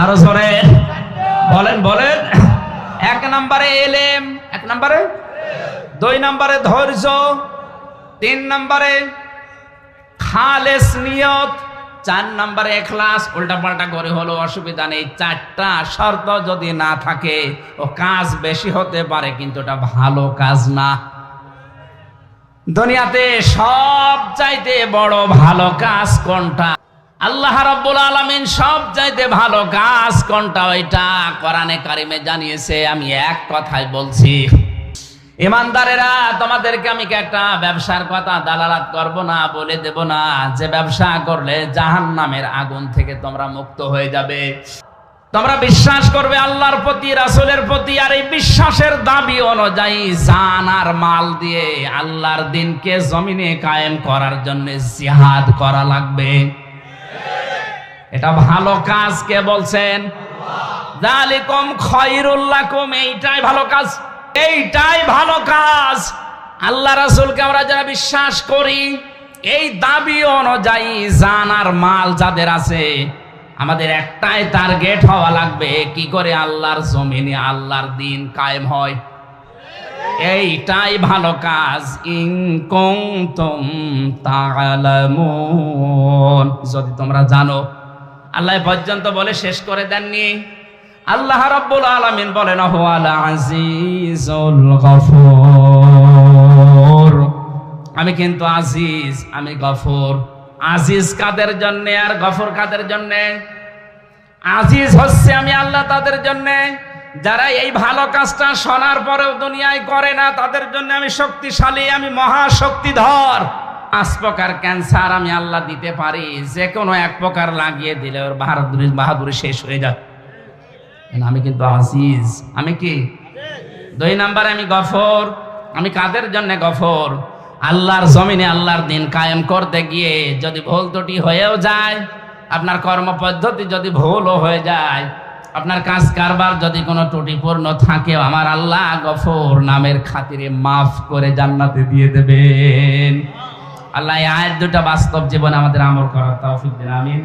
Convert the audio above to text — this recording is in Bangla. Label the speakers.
Speaker 1: আরও জোরে। বলেন বলেন। এক নম্বরে এলেম, এক নম্বরে? দুই নম্বরে ধৈর্য, তিন নম্বরে খালেস নিয়ত, চার নম্বরে এখলাস। করে হলো অসুবিধা নেই। চারটা শর্ত যদি না থাকে, ও কাজ বেশি হতে পারে, কিন্তু এটা ভালো কাজ না। দুনিয়াতে সব চাইতে বড় ভালো কাজ কোনটা? আল্লাহ রাব্বুল আলামিন সব চাইতে ভালো গাছ কোনটা? ওইটা কোরআনে কারিমে জানিয়েছে, আমি এক কথাই বলছি। ইমানদারেরা, তোমাদেরকে আমি একটা ব্যবসার কথা দালালাত করব না, বলে দেব না? যে ব্যবসা করলে জাহান্নামের আগুন থেকে তোমরা মুক্ত হয়ে যাবে। তোমরা বিশ্বাস করবে আল্লাহর প্রতি, রাসূলের প্রতি, আর এই বিশ্বাসের দাবি অনুযায়ী জান আর মাল দিয়ে আল্লাহর দিনকে জমিনে কায়েম করার জন্য জিহাদ করা লাগবে। এটা ভালো কাজ কে বলছেন? জালিকুম খায়রুল লাকুম এইটাই ভালো কাজ। এইটাই ভালো কাজ। আল্লাহ রাসূলকে আমরা যারা বিশ্বাস করি, এই দাবি অনুযায়ী জান আর মাল যাদের আছে, আমাদের একটাই টার্গেট হওয়া লাগবে, কি করে আল্লাহর জমিনে আল্লাহর দিন কায়েম হয়। এইটাই ভালো কাজ। ইনকুম তুম তাআলামুন। যদি তোমরা জানো আল্লাহ পর্যন্ত বলে শেষ করে দেননি। আল্লাহ রাব্বুল আলামিন বলেন হুয়াল আজিজুল গফুর। আমি কিন্তু আজিজ, আমি গফুর। আজিজ কাদের জন্য আর গফুর কাদের জন্য? আজিজ হচ্ছে আমি আল্লাহ তাদের জন্য। যারা এই ভালো কাজটা শোনার পরেও দুনিয়ায় করে না, তাদের জন্য আমি শক্তিশালী, আমি মহাশক্তিধর। পাঁচ প্রকার ক্যান্সার আমি আল্লাহ দিতে পারি, যে কোনো এক প্রকার লাগিয়ে দিলে ওর বাহাদুরি বাহাদুরি শেষ হয়ে যায় আমি কিন্তু আজিজ, আমি কি? দুই নাম্বারে আমি গফর, আমি কাদের জন্য গফর? আল্লাহর জমিনে আল্লাহর দিন কায়েম করতে গিয়ে যদি ভুল ত্রুটি হয়েও যায়, আপনার কর্ম পদ্ধতি যদি ভুলও হয়ে যায়, আপনার কাজ কারবার যদি কোনো ত্রুটিপূর্ণ থাকে আমার আল্লাহ গফর নামের খাতিরে মাফ করে জান্নাতে দিয়ে দেবেন। আল্লাহ আয়ের দুটা বাস্তব জীবন আমাদের আমল করার তৌফিক দিন আমিন।